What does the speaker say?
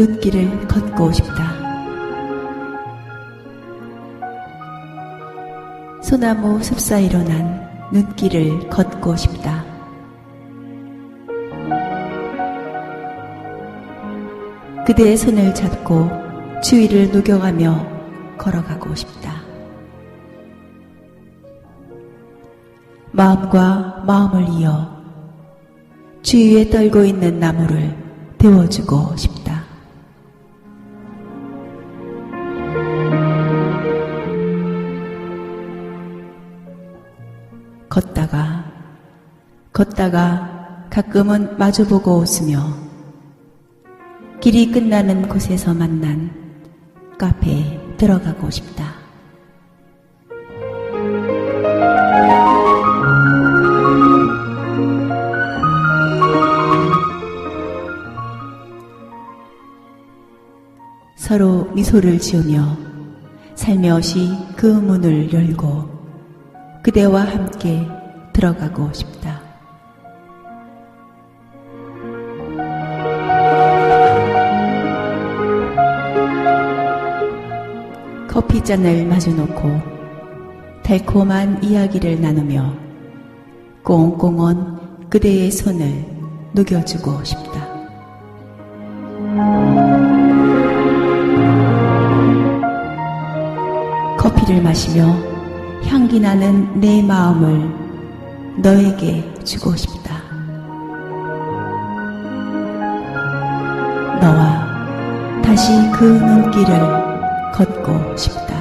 눈길을 걷고 싶다. 소나무 숲 사이로 난 눈길을 걷고 싶다. 그대의 손을 잡고 주위를 녹여가며 걸어가고 싶다. 마음과 마음을 이어 주위에 떨고 있는 나무를 데워주고 싶다. 걷다가, 걷다가 가끔은 마주보고 웃으며 길이 끝나는 곳에서 만난 카페에 들어가고 싶다. 서로 미소를 지으며 살며시 그 문을 열고 그대와 함께 들어가고 싶다. 커피잔을 마주 놓고 달콤한 이야기를 나누며 꽁꽁언 그대의 손을 녹여주고 싶다. 커피를 마시며 향기 나는 내 마음을 너에게 주고 싶다. 너와 다시 그 눈길을 걷고 싶다.